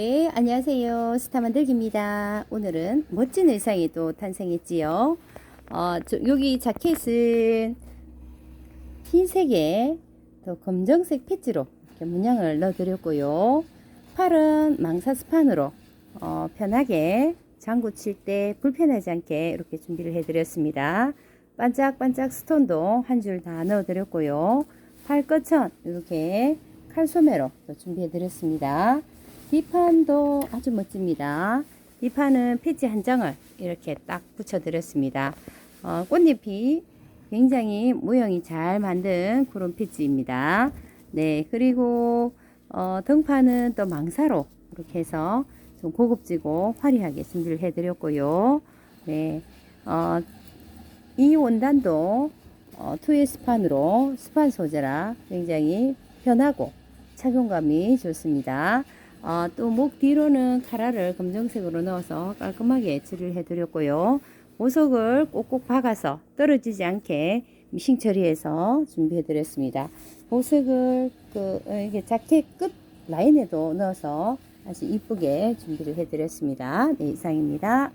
네, 안녕하세요. 스타 만들기입니다. 오늘은 멋진 의상이 또 탄생했지요. 어, 저, 여기 자켓은 흰색에 또 검정색 패치로 문양을 넣어드렸고요. 팔은 망사 스판으로 어, 편하게 장구 칠 때 불편하지 않게 이렇게 준비를 해드렸습니다. 반짝반짝 스톤도 한 줄 다 넣어드렸고요. 팔 끝은 이렇게 칼소매로 또 준비해드렸습니다. 뒷판도 아주 멋집니다. 뒷판은 패치 한 장을 이렇게 딱 붙여드렸습니다. 어, 꽃잎이 굉장히 모형이 잘 만든 그런 패치입니다. 네, 그리고 어, 등판은 또 망사로 이렇게 해서 좀 고급지고 화려하게 준비를 해드렸고요. 네, 어, 이 원단도 어, 2의 스판으로 스판 소재라 굉장히 편하고 착용감이 좋습니다. 어, 또목 뒤로는 카라를 검정색으로 넣어서 깔끔하게 처리를 해드렸고요. 보석을 꼭꼭 박아서 떨어지지 않게 미싱 처리해서 준비해드렸습니다. 보석을 그 어, 이게 자켓 끝 라인에도 넣어서 아주 이쁘게 준비를 해드렸습니다. 네, 이상입니다.